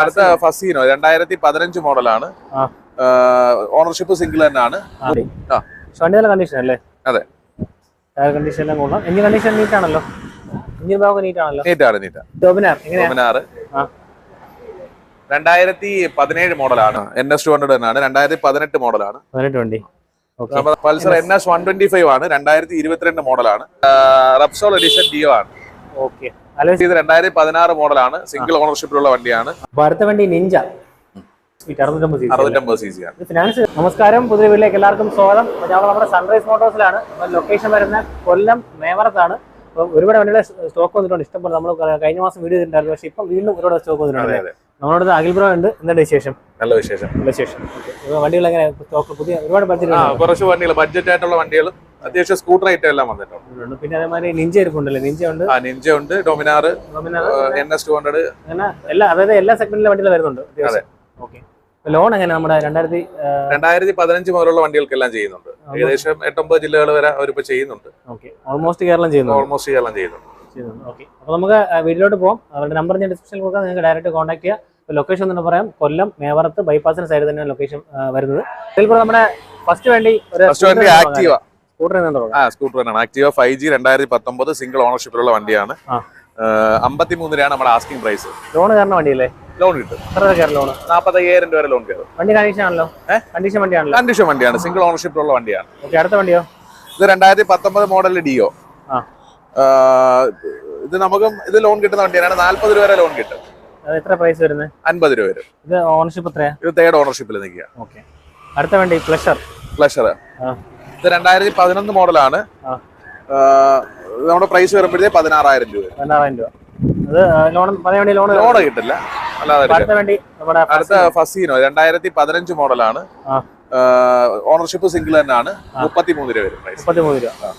അടുത്ത ഫസീനോ രണ്ടായിരത്തി പതിനഞ്ച് മോഡലാണ്. ഓണർഷിപ്പ് സിംഗിൾ തന്നെയാണ്. കണ്ടീഷൻ അല്ലേ? അതെ. ടയർ കണ്ടീഷൻ എല്ലാം കൊള്ളാം. എഞ്ചിൻ കണ്ടീഷൻ നീറ്റ് ആണല്ലോ. എഞ്ചിൻ ഭാഗം നീറ്റ് ആണല്ലോ. നീറ്റാണ്. രണ്ടായിരത്തി പതിനേഴ് മോഡലാണ്. എൻ എസ് ടു ഹൺഡ്രഡ് തന്നെയാണ്. രണ്ടായിരത്തി പതിനെട്ട് മോഡലാണ്. പതിനെട്ട് വണ്ടി. Pulsar N S one twenty five ആണ്. രണ്ടായിരത്തി ഇരുപത്തിരണ്ട് മോഡലാണ്. റബ്സോൾ എഡിഷൻ ഡിയോ ആണ്. ഓക്കെ. ഇത് രണ്ടായിരത്തി പതിനാറ് മോഡലാണ്. സിംഗിൾ ഓണർഷിപ്പിലുള്ള വണ്ടിയാണ്. വണ്ടി നിഞ്ച. ഫിനാൻസ് നമസ്കാരം. പുതിയ വീട്ടിലേക്ക് എല്ലാവർക്കും സ്വാഗതം. ഞങ്ങൾ നമ്മുടെ സൺറൈസ് മോട്ടോഴ്സിലാണ് ലൊക്കേഷൻ വരുന്ന കൊല്ലം മേവറത്താണ്. അപ്പോൾ ഒരുപാട് വണ്ടിയുടെ സ്റ്റോക്ക് വന്നിട്ടുണ്ട്. ഇഷ്ടംപോലെ നമ്മൾ കഴിഞ്ഞ മാസം വീഡിയോ ചെയ്തിട്ടുണ്ടായിരുന്നു. പക്ഷെ ഇപ്പം വീണ്ടും ഒരുപാട് സ്റ്റോക്ക് വന്നിട്ടുണ്ട് നമ്മുടെ നമ്മളോട് അഖിൽ ബ്രോ ഉണ്ട്. എന്താണ് വിശേഷം? നല്ല വിശേഷം. നല്ല വിശേഷം. വണ്ടികൾ എങ്ങനെ സ്റ്റോക്ക് പുതിയ ഒരുപാട് ബഡ്ജറ്റ് കുറച്ച് വണ്ടികൾ ബഡ്ജറ്റ് ആയിട്ടുള്ള വണ്ടികളും അത്യാവശ്യം സ്കൂട്ടർ ഐറ്റം എല്ലാം വന്നിട്ടുണ്ട്. പിന്നെ അതേമാതിരി നിഞ്ച ഇരിപ്പുണ്ടല്ലേ? നിഞ്ച ഉണ്ട്. ആ നിഞ്ച ഉണ്ട്. Dominar N S two hundred. എല്ലാ അതായത് എല്ലാ സെഗ്മെന്റിലെ വണ്ടികൾ വരുന്നുണ്ട് അതെ. ഓക്കെ. ലോൺ എങ്ങനെ നമ്മുടെ രണ്ടായിരത്തി രണ്ടായിരത്തി പതിനഞ്ച് മുതലുള്ള വണ്ടികൾക്കെല്ലാം ചെയ്യുന്നുണ്ട്. ഏകദേശം എട്ടൊമ്പത് ജില്ലകൾ വരെ അവരിപ്പോ ചെയ്യുന്നുണ്ട്. ഓൾമോസ്റ്റ് കേരളം ചെയ്യുന്നു ഓൾമോസ്റ്റ് കേരളം ചെയ്യുന്നുണ്ട്. ഓക്കെ. അപ്പോൾ നമുക്ക് വീട്ടിലോട്ട് പോകാം അവരുടെ നമ്പർ ഞാൻ ഡിസ്ക്രിപ്ഷനിൽ കൊടുക്കാം. നിങ്ങൾക്ക് ഡയറക്റ്റ് കോൺടാക്ട് ചെയ്യാം. ലൊക്കേഷൻ എന്ന് പറയാം. കൊല്ലം മേവറത്ത് ബൈപ്പാസിന് സൈഡ് തന്നെയാണ് ലൊക്കേഷൻ വരുന്നത്. ഇതിൽക്കൂടെ നമ്മുടെ ഫസ്റ്റ് വേണ്ടി ഒരു ഫസ്റ്റ് വണ്ടി ആക്റ്റീവ ആ സ്കൂട്ടർ തന്നെയാണ്. ആക്റ്റീവ ഫൈവ് ജി രണ്ടായിരത്തി പത്തൊമ്പത് സിംഗിൾ ഓണർഷിപ്പിലുള്ള വണ്ടിയാണ്. അമ്പത്തിമൂന്നിനാണ് അമ്പത്തി മൂന്ന് രൂപയാണ് നമ്മുടെ ആസ്കിംഗ് പ്രൈസ് ലോൺ കയറുന്ന വണ്ടിയല്ലേ? ലോൺ കിട്ടും. ലോൺ നാൽപ്പത്തയ്യായിരം രൂപ വരെ ലോൺ കയറും വണ്ടി കണ്ടീഷൻ ആണല്ലോ. കണ്ടീഷൻ വണ്ടിയാണല്ലോ. കണ്ടീഷൻ വണ്ടിയാണ്. സിംഗിൾ ഓണർഷിപ്പിലുള്ള വണ്ടിയാണ്. ഓക്കെ അടുത്ത വണ്ടിയോ? ഇത് രണ്ടായിരത്തി പത്തൊമ്പത് മോഡൽ ഡിയോ. ഇത് നമുക്കും ഇത് ലോൺ കിട്ടുന്ന വണ്ടിയാണ്. നാല്പത് രൂപ വരെ ലോൺ കിട്ടും. എത്ര പ്രൈസ് വരുന്നത് അൻപത് രൂപ വരും. ഇത് ഓണർഷിപ്പ് എത്രയാ? ഇത് തേർഡ് ഓണർഷിപ്പിൽ നിൽക്കുക. ഓക്കെ അടുത്ത വണ്ടി പ്ലഷർ പ്ലഷർ. ഇത് രണ്ടായിരത്തി പതിനൊന്ന് മോഡലാണ് നമ്മുടെ പ്രൈസ് വരുമ്പോഴത്തേ പതിനാറായിരം രൂപ പതിനാറായിരം രൂപ. ലോൺ കിട്ടില്ല. അല്ലാതെ. അടുത്ത ഫസീനോ രണ്ടായിരത്തി പതിനഞ്ച് മോഡലാണ് ഓണർഷിപ്പ് സിംഗിൾ തന്നെയാണ്. മുപ്പത്തി മൂന്ന് രൂപ വരും മുപ്പത്തിമൂന്ന് രൂപ.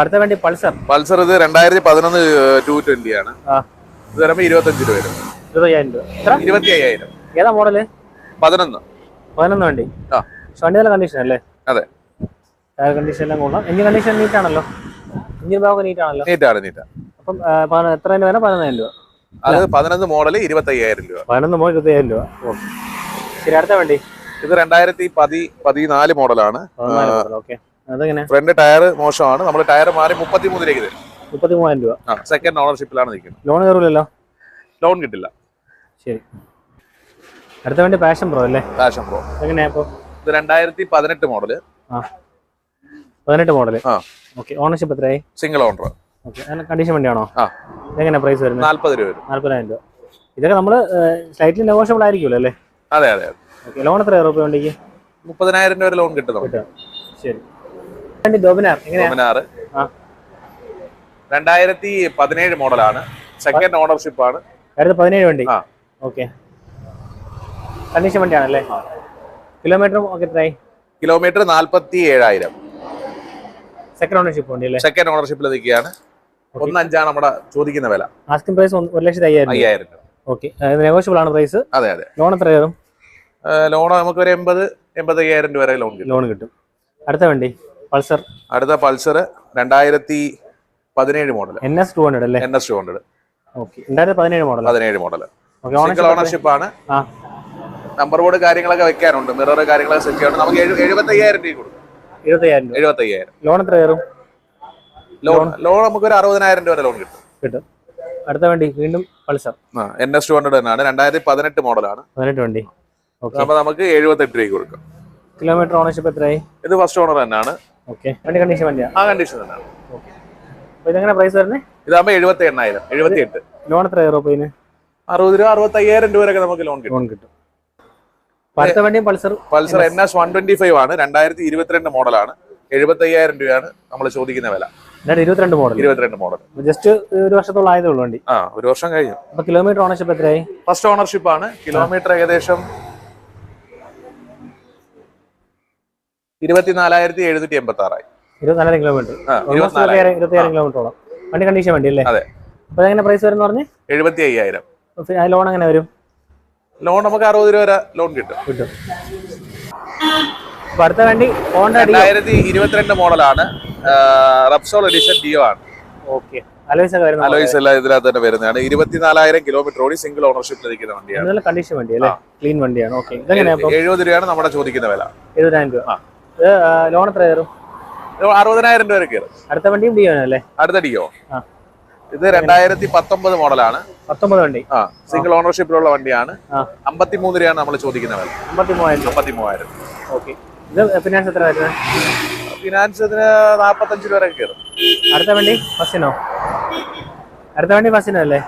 അടുത്ത വണ്ടി പൾസർ. പൾസർ ഇത് രണ്ടായിരത്തി പതിനൊന്ന് ടു ട്വന്റി ആണ്. ഇത് വരുമ്പോ ഇരുപത്തഞ്ച് രൂപ വരും. ഇരുപത്തി അയ്യായിരം ഏതാ മോഡൽ? പതിനൊന്ന്. പതിനൊന്ന് വണ്ടി. വണ്ടി നല്ല കണ്ടീഷൻ അല്ലേ? അതെ. ടയർ കണ്ടീഷൻ എല്ലാം കൊള്ളാം. എഞ്ചിൻ കണ്ടീഷൻ നീറ്റ് ആണല്ലോ? എഞ്ചിൻ ഭാഗം നീറ്റ് ആണല്ലോ? നീറ്റാണ് നീറ്റാ അപ്പം എത്ര രൂപ വരെ പതിനൊന്നായിരം രൂപ. അത് പതിനൊന്ന് മോഡൽ ഇരുപത്തി അയ്യായിരം രൂപ. പതിനൊന്ന് മോഡൽ ഇരുപത്തയ്യായിരം രൂപ. ഓക്കെ ശരി അടുത്ത വണ്ടി. ഇത് രണ്ടായിരത്തി പതി പതിനാല് മോഡലാണ് ഫ്രണ്ട് ടയർ മോശമാണ്. നമ്മൾ ടയർ മാറി മുപ്പത്തി മൂന്നിലേക്ക് തരും മുപ്പത്തി മൂവായിരം രൂപ സെക്കൻഡ് ഓണർഷിപ്പിലാണ് നിൽക്കുന്നത്. ലോൺ കയറില്ലല്ലോ ലോൺ കിട്ടില്ല. ശരി. അടുത്ത വണ്ടി പാഷൻ പ്രോ അല്ലേ? പാഷൻ പ്രോ എങ്ങനെയാ ഇപ്പോൾ ഇത് രണ്ടായിരത്തി പതിനെട്ട് മോഡൽ. പതിനെട്ട് മോഡൽ. ഓക്കെ ഓണർഷിപ്പ് എത്രയായി? സിംഗിൾ ഓണർ കണ്ടീഷൻ വണ്ടിയാണോ? എങ്ങനെ പ്രൈസ് വരുന്നത്? നാല്പത് രൂപ വരും. നാല്പതിനായിരം രൂപ. ഇതൊക്കെ നമ്മൾ സ്ലൈറ്റ്ലി നെഗോഷ്യബിൾ ആയിരിക്കുമല്ലോ അല്ലേ? അതെ അതെ ഓക്കെ ലോൺ എത്ര രൂപ വണ്ടിക്ക്? മുപ്പതിനായിരം രൂപ ലോൺ കിട്ടും. ശരി. വണ്ടി ഡോമിനാർ രണ്ടായിരത്തി പതിനേഴ് മോഡലാണ്. സെക്കൻഡ് ഓണർഷിപ്പ് ആണ്. പതിനേഴ് വണ്ടി. ഓക്കെ. കണ്ടീഷൻ വണ്ടിയാണല്ലേ? കിലോമീറ്ററും ഒക്കെ എത്രയായി? കിലോമീറ്റർ നാല്പത്തി ഏഴായിരം സെക്കൻഡ് ഓണർഷിപ്പ് ഉണ്ട് അല്ലേ സെക്കൻഡ് ഓണർഷിപ്പിൽ നിൽക്കുകയാണ്. ഒന്നഞ്ചാണ് നമ്മുടെ ചോദിക്കുന്ന വില. ആസ്കിംഗ് പ്രൈസ് ഒരു ലക്ഷത്തി അയ്യായിരം അയ്യായിരം രൂപ. ഓക്കെ നെഗോഷ്യബിൾ ആണ് പ്രൈസ് അതെ അതെ. ലോൺ എത്ര കയറും? ലോൺ നമുക്ക് ഒരു എൺപത് എൺപത് അയ്യായിരം രൂപ വരെ ലോൺ കിട്ടും. ലോൺ കിട്ടും. അടുത്ത വണ്ടി പൾസർ. അടുത്ത പൾസർ രണ്ടായിരത്തി പതിനേഴ് model N S two hundred അല്ലേ? N S two hundred okay രണ്ടായിരത്തി പതിനേഴ് മോഡൽ പതിനേഴ് മോഡൽ ഓണർഷിപ്പ് ആണ്. ആ. നമ്പർ ബോർഡ് കാര്യങ്ങളൊക്കെ വെക്കാനുണ്ട് മിറർ കാര്യങ്ങളൊക്കെ സെറ്റ് ചെയ്യണം നമുക്ക് എഴു- എഴുപത്തി അയ്യായിരം രൂപ കൊടുക്കും. ഇരുപത്തയ്യായിരം രൂപ. എഴുപത്തി അയ്യായിരം ലോൺ എത്ര കയറും? ലോൺ ലോൺ നമുക്ക് ഒരു അറുപതിനായിരം രൂപ ലോൺ കിട്ടും. കിട്ടും. അടുത്ത വണ്ടി വീണ്ടും Pulsar. N S two hundred തന്നെയാണ്. രണ്ടായിരത്തി പതിനെട്ട് മോഡലാണ്. പതിനെട്ട് വണ്ടി. അപ്പൊ നമുക്ക് എഴുപത്തെട്ട് രൂപ കൊടുക്കും. കിലോമീറ്റർ ഓണർഷിപ്പ് എത്രയായി? ഇത് ഫസ്റ്റ് ഓണർ തന്നെയാണ്. വണ്ടി കണ്ടീഷൻ വണ്ടിയാണ് ആ കണ്ടീഷൻ തന്നെയാണ്. ഇതെങ്ങനെ പ്രൈസ് വരുന്നത് ഇതാകുമ്പോൾ എഴുപത്തി എണ്ണായിരം എഴുപത്തി എട്ട് ലോൺ എത്ര കയറും അപ്പോൾ ഇതിന്? അറുപത് രൂപ അറുപത്തി അയ്യായിരം രൂപ വരെ നമുക്ക് ലോൺ കിട്ടും. ലോൺ കിട്ടും. അടുത്ത വണ്ടിയും Pulsar Pulsar N S. One twenty five ആണ്. രണ്ടായിരത്തി ഇരുപത്തിരണ്ട് മോഡലാണ്. എഴുപത്തി അയ്യായിരം രൂപയാണ് നമ്മൾ ചോദിക്കുന്ന വില. ഇരുപത്തിരണ്ട് മോഡൽ. ഇരുപത്തിരണ്ട് മോഡൽ. ജസ്റ്റ് ഒരു വർഷത്തോളം ആയതേ ഉള്ളൂ വണ്ടി. ആ ഒരു വർഷം കഴിഞ്ഞു. അപ്പൊ കിലോമീറ്റർ ഓണർഷിപ്പ് എത്രയായി? ഫസ്റ്റ് ഓണർഷിപ്പ് ആണ്. കിലോമീറ്റർ ഏകദേശം ഇരുപത്തിനാലായിരത്തി എഴുന്നൂറ്റി എൺപത്തി ആറായി ഇരുപത്തിനാലായിരം. കിലോമീറ്റർ. ഇരുപത്തിയായിരം കിലോമീറ്ററോളം വണ്ടി കണ്ടീഷൻ വണ്ടി അല്ലേ? അതെ. അപ്പോൾ എങ്ങനെ പ്രൈസ് വരും പറഞ്ഞു? എഴുപത്തി അയ്യായിരം ലോൺ എങ്ങനെ വരും? ലോൺ നമുക്ക് അറുപത് രൂപ വരെ ലോൺ കിട്ടും. കിട്ടും. അടുത്ത വണ്ടി രണ്ടായിരത്തി ഇരുപത്തിരണ്ട് മോഡലാണ്. റബ്സോൾ എഡിഷൻ ഡിയോ ആണ്. ഓക്കെ. അലോയ്സ് എല്ലാം ഇതിനകത്ത് തന്നെ വരുന്നതാണ്. ഇരുപത്തിനാലായിരം കിലോമീറ്റർ ഓടി സിംഗിൾ ഓണർഷിപ്പിൽ ഇരിക്കുന്ന വണ്ടിയാണ്. നല്ല കണ്ടീഷൻ വണ്ടി അല്ലേ? ക്ലീൻ വണ്ടിയാണ്. ഓക്കെ. എഴുപത് രൂപയാണ് നമ്മുടെ ചോദിക്കുന്ന വില. എഴുപതിനായിരം രൂപ. ലോൺ എത്ര കയറും? അറുപതിനായിരം രൂപ വരെ കയറും. അടുത്ത വണ്ടിയും ഡിയോ അല്ലേ അടുത്തടിക്കോ ആ. ഇത് രണ്ടായിരത്തി പത്തൊമ്പത് മോഡലാണ്. പത്തൊമ്പത് വണ്ടി. ആ സിംഗിൾ ഓണർഷിപ്പിലുള്ള വണ്ടിയാണ്. അമ്പത്തിമൂന്ന് രൂപയാണ് നമ്മൾ ചോദിക്കുന്ന വില ഓക്കെ. ഇത് ഫിനാൻസ് എത്ര ഫിനാൻസ് ഇതിന് നാപ്പത്തഞ്ച് രൂപ വരെ കയറും. അടുത്ത വണ്ടി ബസ്സിനോ അടുത്ത വണ്ടി ബസ്സിനോ അല്ലേ?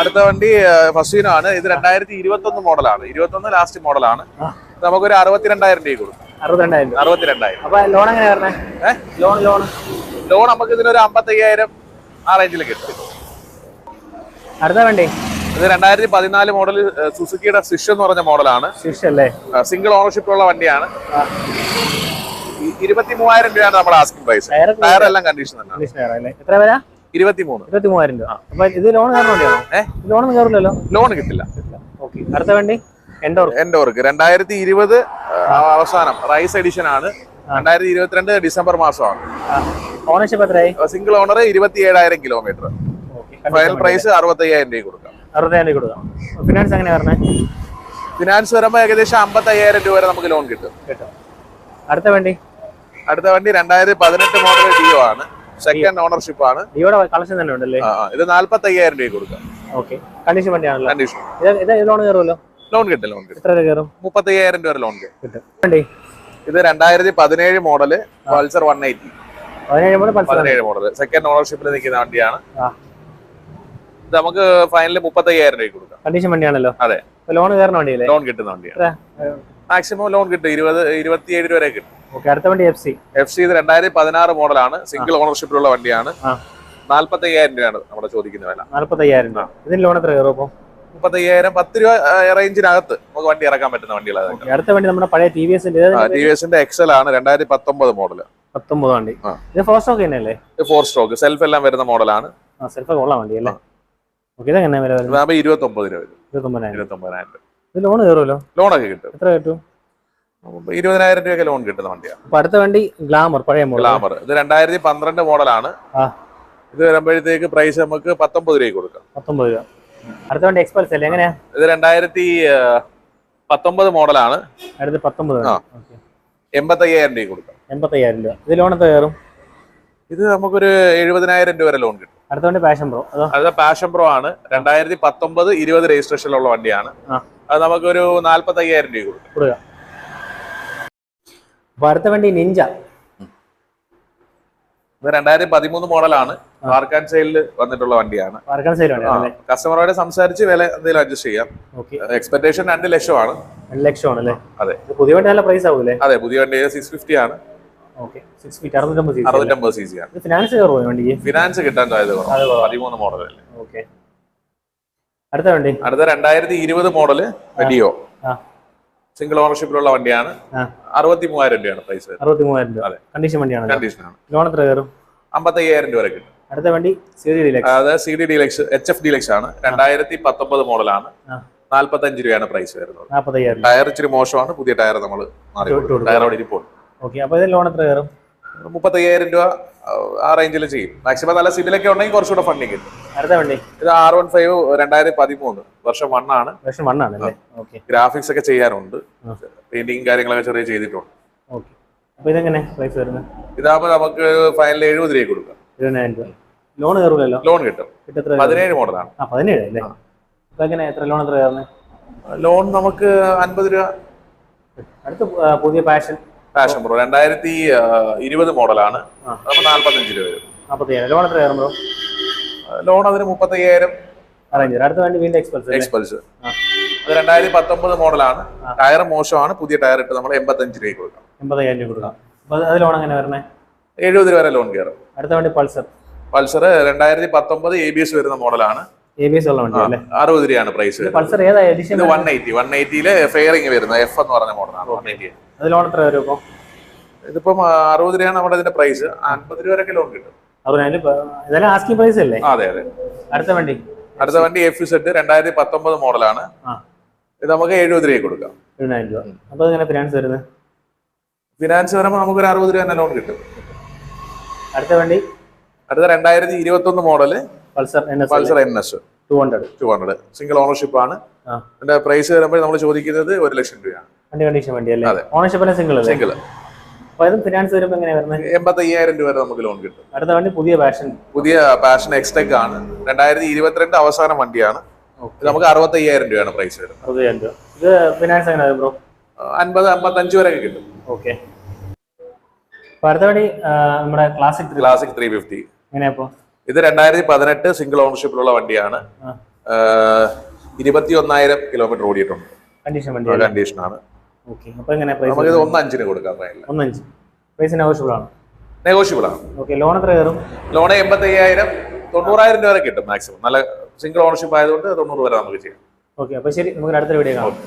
അടുത്ത വണ്ടി ഫസ്റ്റീനാണ്. ഇത് രണ്ടായിരത്തി ഇരുപത്തി ഒന്ന് മോഡലാണ്. ഇരുപത്തി ഒന്ന് ലാസ്റ്റ് മോഡലാണ്. നമുക്കൊരു അറുപത്തിരണ്ടായിരം രൂപ കൊടുക്കും. അറുപത്തിരണ്ടായിരം അറുപത്തിരണ്ടായിരം അപ്പൊ ലോൺ എങ്ങനെയാ പറഞ്ഞേ ലോൺ ലോൺ ലോൺ നമുക്ക് ഇതിനൊരു അമ്പത്തയ്യായിരം ആ റേഞ്ചിൽ കിട്ടും അടുത്ത വണ്ടി. ഇത് രണ്ടായിരത്തി പതിനാല് മോഡൽ സുസുക്കിയുടെ സിഷ് എന്ന് പറഞ്ഞ മോഡലാണ്. സിഷ് അല്ലേ? സിംഗിൾ ഓണർഷിപ്പുള്ള വണ്ടിയാണ്. ആ. ഇരുപത്തി മൂവായിരം രൂപയാണ് നമ്മുടെ ആസ്കിംഗ് പ്രൈസ് ടയർ എല്ലാം കണ്ടീഷൻ തന്നെ. എത്ര രൂപ. അപ്പൊ ഇത് ലോൺ വണ്ടിയാണോ? ലോൺ കയറില്ലല്ലോ? ലോൺ കിട്ടില്ല. ഓക്കെ. അടുത്ത വണ്ടി. രണ്ടായിരത്തി ഇരുപത് അവസാനം. റൈസ് എഡിഷൻ ആണ്. രണ്ടായിരത്തി ഇരുപത്തിരണ്ട് ഡിസംബർ മാസമാണ്. ഓണർഷിപ്പ് എത്രയായി? സിംഗിൾ ഓണർ ഇരുപത്തി ഏഴായിരം കിലോമീറ്റർ ഫയൽ പ്രൈസ് അറുപത്തയ്യായിരം രൂപ കൊടുക്കാം. അറുപതിനായിരം രൂപ കൊടുക്കാം. ഫിനാൻസ് എങ്ങനെ പറഞ്ഞേ ഫിനാൻസ് വരുമ്പോൾ ഏകദേശം അമ്പത്തയ്യായിരം രൂപ വരെ നമുക്ക് ലോൺ കിട്ടും. കേട്ടോ. അടുത്ത വണ്ടി? അടുത്ത വണ്ടി രണ്ടായിരത്തി പതിനെട്ട് മോഡൽ ഡിയോ ആണ് സെക്കൻഡ് ഓണർഷിപ്പ് ആണ്. ഡിയോടെ കളക്ഷൻ തന്നെ ഉണ്ടല്ലേ? ഇത് നാല്പത്തി നാല്പത്തയ്യായിരം രൂപ കൊടുക്കാം. ഓക്കെ കണ്ടീഷൻ വണ്ടിയാണല്ലോ. കണ്ടീഷൻ ഇത് ലോൺ കയറുമല്ലോ? ലോൺ കിട്ടും ലോൺ കിട്ടും എത്ര രൂപ മുപ്പത്തി അയ്യായിരം രൂപ ലോൺ കിട്ടും. ഇത് രണ്ടായിരത്തി പതിനേഴ് മോഡൽ പൾസർ വൺ എയ്റ്റി പതിനേഴ് മോഡൽ സെക്കൻഡ് ഓണർഷിപ്പിൽ നിൽക്കുന്ന വണ്ടിയാണ്. ഇത് നമുക്ക് ഫൈനലിൽ മുപ്പത്തയ്യായിരം രൂപ കൊടുക്കാം. കണ്ടീഷൻ വണ്ടിയാണല്ലോ. അതെ. ലോൺ കയറുന്ന വണ്ടിയല്ലേ? ലോൺ കിട്ടുന്ന വണ്ടിയാണ്. മാക്സിമം ലോൺ കിട്ടും. ഇരുപത് ഇരുപത്തിയേഴ് രൂപ വരെ കിട്ടും. അടുത്ത വണ്ടി എഫ് സി എഫ് സി ഇത് രണ്ടായിരത്തി പതിനാറ് മോഡലാണ് സിംഗിൾ ഓണർഷിപ്പിലുള്ള വണ്ടിയാണ്. ആ. നാല്പത്തയ്യായിരം രൂപയാണ് നമ്മുടെ ചോദിക്കുന്ന വില. രൂപ. ഇതിന് ലോൺ എത്ര കയറും അപ്പോൾ മുപ്പത്തയ്യായിരം പത്ത് രൂപ റേഞ്ചിനകത്ത് നമുക്ക് വണ്ടി ഇറക്കാൻ പറ്റുന്ന വണ്ടികളാണ് അടുത്ത വണ്ടി നമ്മുടെ പഴയ ടി വി എസിന്റെ ടി വി എസിന്റെ എക്സൽ ആണ് രണ്ടായിരത്തി പത്തൊമ്പത് മോഡൽ പത്തൊമ്പത് വണ്ടി. ഇത് ഫോർ സ്റ്റോക്ക് തന്നെയല്ലേ? ഫോർ സ്ട്രോക്ക് സെൽഫ് എല്ലാം വരുന്ന മോഡലാണ് ആ സെൽഫ് വണ്ടി അല്ലേ ഓക്കെ ഇതെങ്ങനെ വില വരുന്നത്? ഇതാകുമ്പോൾ ഇരുപത്തി ഒമ്പത് രൂപ വരും. ഇരുപത്തൊമ്പതിനായിരം. രൂപ. ഇത് ലോൺ കയറുമല്ലോ ലോണൊക്കെ കിട്ടും. എത്ര കിട്ടും? അപ്പൊ ഇരുപതിനായിരം രൂപയൊക്കെ ലോൺ കിട്ടുന്ന വണ്ടിയാണ്. അപ്പൊ അടുത്ത വണ്ടി ഗ്ലാമർ പഴയ മോഡൽ ഗ്ലാമർ ഇത് രണ്ടായിരത്തി പന്ത്രണ്ട് മോഡലാണ് ആ. ഇത് വരുമ്പോഴത്തേക്ക് പ്രൈസ് നമുക്ക് പത്തൊമ്പത് രൂപയ്ക്ക് കൊടുക്കാം. പത്തൊമ്പത് രൂപ. അടുത്ത വണ്ടി എക്സ്പൾസ് അല്ലേ? എങ്ങനെയാ? ഇത് രണ്ടായിരത്തി പത്തൊമ്പത് മോഡലാണ് എൺപത്തി അയ്യായിരം ആ. ഓക്കെ. എൺപത്തയ്യായിരം രൂപ കൊടുക്കാം. എൺപത്തയ്യായിരം രൂപ. ഇത് ലോൺ എത്ര കയറും? ഇത് നമുക്കൊരു എഴുപതിനായിരം രൂപ വരെ ലോൺ കിട്ടും. അടുത്തോണ്ട് പാഷൻ പ്രോ അതോ? അത് പാഷൻ പ്രോ ആണ്. രണ്ടായിരത്തി പത്തൊമ്പത് ഇരുപത് രജിസ്ട്രേഷനിലുള്ള വണ്ടിയാണ്. അത് നമുക്കൊരു നാല്പത്തയ്യായിരം രൂപ കൊടുക്കും. കൊടുക്കുക അപ്പൊ അടുത്ത വണ്ടി നിഞ്ച ഇത് രണ്ടായിരത്തി പതിമൂന്ന് മോഡലാണ് പാർക്ക് ആൻഡ് സെയിലിൽ വന്നിട്ടുള്ള വണ്ടിയാണ്. കസ്റ്റമറോട് സംസാരിച്ച് വില എന്തെങ്കിലും അഡ്ജസ്റ്റ് ചെയ്യാം. എക്സ്പെക്ടേഷൻ രണ്ട് ലക്ഷമാണ്. രണ്ട് ലക്ഷം അതെ. പുതിയ വണ്ടി നല്ല പ്രൈസ് ആവൂലേ അതെ പുതിയ വണ്ടി സിക്സ് ഫിഫ്റ്റി ആണ്. അറുന്നൂറ്റമ്പത് സി സി ആണ്. ഫിനാൻസ് കിട്ടാൻ സാധ്യത കുറവാ. പതിമൂന്ന് മോഡലല്ലേ അടുത്ത വണ്ടി? അടുത്ത രണ്ടായിരത്തി ഇരുപത് മോഡൽ ആ. സിംഗിൾ ഓണർഷിപ്പിലുള്ള വണ്ടിയാണ്. അറുപത്തി മൂവായിരം രൂപയാണ് പ്രൈസ് അറുപത്തി മൂവായിരം രൂപ. കണ്ടീഷൻ വണ്ടിയാണല്ലോ. കണ്ടീഷനാണ് ലോൺ എത്ര കയറും? അമ്പത്തയ്യായിരം രൂപ വരെ കിട്ടും. അടുത്ത വണ്ടി സി ഡി ഡിലക്സ് അതായത് C D deluxe H F deluxe ആണ്. രണ്ടായിരത്തി പത്തൊമ്പത് മോഡലാണ് നാല്പത്തഞ്ച് രൂപയാണ് പ്രൈസ് വരുന്നത്. ടയർ ഇച്ചിരി മോശമാണ്. പുതിയ ടയർ നമ്മൾ ടയർ അവിടെ ഇരിപ്പുണ്ട്. ഓക്കെ അപ്പോൾ ഇതിന് ലോൺ എത്ര കയറും? മുപ്പത്തയ്യായിരം രൂപ ആ റേഞ്ചിൽ ചെയ്യും. മാക്സിമം നല്ല സിബിലൊക്കെ ഉണ്ടെങ്കിൽ കുറച്ചുകൂടെ ഫണ്ടിങ് കിട്ടും. അടുത്ത വണ്ടി? ഇത് ആർ വൺ ഫൈവ് രണ്ടായിരത്തി പതിമൂന്ന് വർഷം വൺ ആണ് വർഷം വണ്ണാണ് ആണ് ഗ്രാഫിക്സ് ഒക്കെ ചെയ്യാറുണ്ട്. പെയിന്റിങ് കാര്യങ്ങളൊക്കെ ചെറിയ ചെയ്തിട്ടുണ്ട്. ഓക്കെ. അപ്പോൾ ഇതെങ്ങനെ പ്രൈസ് വരുന്നത് ഇതാകുമ്പോൾ നമുക്ക് ഫൈനൽ എഴുപത് രൂപ കൊടുക്കാം. ഇരുപതിനായിരം രൂപ. ലോൺ കയറുമല്ലോ ലോൺ കിട്ടും. പതിനേഴ് മോഡലാണ് ആ പതിനേഴ് അല്ലേ? എങ്ങനെ എത്ര ലോൺ എത്ര കയറുന്നത് ലോൺ നമുക്ക് അൻപത് രൂപ. അടുത്ത പുതിയ പാഷൻ ഫാഷൻ പ്രോ. രണ്ടായിരത്തി ഇരുപത് മോഡലാണ്. നാല്പത്തഞ്ച് രൂപ വരും. ലോൺ എത്ര ബ്രോ? ലോൺ അതിന് മുപ്പത്തയ്യായിരം. അറേഞ്ച്. അടുത്ത വണ്ടി വീണ്ടും എക്സ്പൾസ് അത് രണ്ടായിരത്തി പത്തൊമ്പത് മോഡലാണ്. ടയർ മോശമാണ്. പുതിയ ടയർ ഇട്ട് നമ്മൾ എൺപത്തഞ്ച് രൂപ കൊടുക്കാം. എൺപത്തയ്യായിരം രൂപ കൊടുക്കാം. അത് ലോൺ എങ്ങനെ വരണേ എഴുപത് രൂപ വരെ ലോൺ കയറും. അടുത്ത വണ്ടി പൾസർ. പൾസർ രണ്ടായിരത്തി പത്തൊമ്പത് എ ബി എസ് വരുന്ന മോഡലാണ്. അറുപത് രൂപയാണ് പ്രൈസ് പൾസർ ഏതാ വൺ എയ്റ്റി വൺ എയ്റ്റിയിൽ ഫെയറിംഗ് വരുന്നത് എഫ് എന്ന് പറഞ്ഞ മോഡലാണ് വൺ എയ്റ്റി അത് ലോൺ എത്ര വരും ഇപ്പോൾ ഇതിപ്പം അറുപത് രൂപയാണ് നമ്മുടെ ഇതിന്റെ പ്രൈസ് അൻപത് രൂപ വരെ ലോൺ കിട്ടും. അറുപതിനായിരം ഇപ്പൊ ഇതെല്ലാം ആസ്കിംഗ് പ്രൈസ് അല്ലേ? അതെ അതെ. അടുത്ത വണ്ടി? അടുത്ത വണ്ടി എഫ് സെറ്റ് രണ്ടായിരത്തി പത്തൊമ്പത് മോഡലാണ് ഇത് നമുക്ക് എഴുപത് രൂപ കൊടുക്കാം. എഴുപതിനായിരം രൂപ. അപ്പോൾ എങ്ങനെ ഫിനാൻസ് വരുന്നത്? ഫിനാൻസ് വരുമ്പോൾ നമുക്ക് ഒരു അറുപത് രൂപ തന്നെ ലോൺ കിട്ടും. അടുത്ത വണ്ടി? അടുത്ത രണ്ടായിരത്തി ഇരുപത്തി ഒന്ന് model Pulsar Pulsar N S two hundred two hundred single ownership ആണ്. അതിന്റെ പ്രൈസ് വരുമ്പോൾ നമ്മൾ ചോദിക്കുന്നത് ഒരു ലക്ഷം രൂപയാണ്. വണ്ടി കണ്ടീഷൻ വണ്ടി അല്ലേ? ഓണർഷിപ്പ് സിംഗിൾ സിംഗിൾ ഫിനാൻസ് വരുമ്പോൾ എങ്ങനെയാ വരുന്നത്? എൺപത്തി അയ്യായിരം രൂപ വരെ നമുക്ക് ലോൺ കിട്ടും. അടുത്ത വണ്ടി പുതിയ പാഷൻ പുതിയ പാഷൻ എക്സ്ടെക് ആണ്. രണ്ടായിരത്തി ഇരുപത്തിരണ്ട് അവസാന വണ്ടിയാണ്. നമുക്ക് അറുപത്തി അയ്യായിരം രൂപയാണ് പ്രൈസ് വരുന്നത്. രൂപ. ഇത് ഫിനാൻസ് എങ്ങനെ ബ്രോ അൻപത് അമ്പത്തഞ്ച് വരെ കിട്ടും. ഓക്കെ അടുത്ത വണ്ടി നമ്മുടെ ക്ലാസിക് ക്ലാസിക് ത്രീ ഫിഫ്റ്റി എങ്ങനെയാ ഇത് രണ്ടായിരത്തി പതിനെട്ട് സിംഗിൾ ഓണർഷിപ്പിലുള്ള വണ്ടിയാണ് ഇരുപത്തി ഒന്നായിരം കിലോമീറ്റർ ഓടിയിട്ടുണ്ട്. കണ്ടീഷൻ വണ്ടി അല്ലേ കണ്ടീഷനാണ് ഓക്കെ അപ്പൊ എങ്ങനെയാ പ്രൈസ് നമുക്കിത് ഒന്ന് അഞ്ചിന് കൊടുക്കാൻ കഴിയില്ല ഒന്നഞ്ച്. പ്രൈസ് നെഗോഷ്യബിൾ ആണ്. നെഗോഷ്യബിൾ ആണ്. ഓക്കെ ലോൺ എത്ര കയറും? ലോൺ എൺപത്തി അയ്യായിരം തൊണ്ണൂറായിരം രൂപ വരെ കിട്ടും മാക്സിമം നല്ല സിംഗിൾ ഓണർഷിപ്പ് ആയതുകൊണ്ട് തൊണ്ണൂറ് വരെ നമുക്ക് ചെയ്യാം. ഓക്കെ അപ്പൊ ശരി നമുക്ക് അടുത്ത വീഡിയോ കാണാം.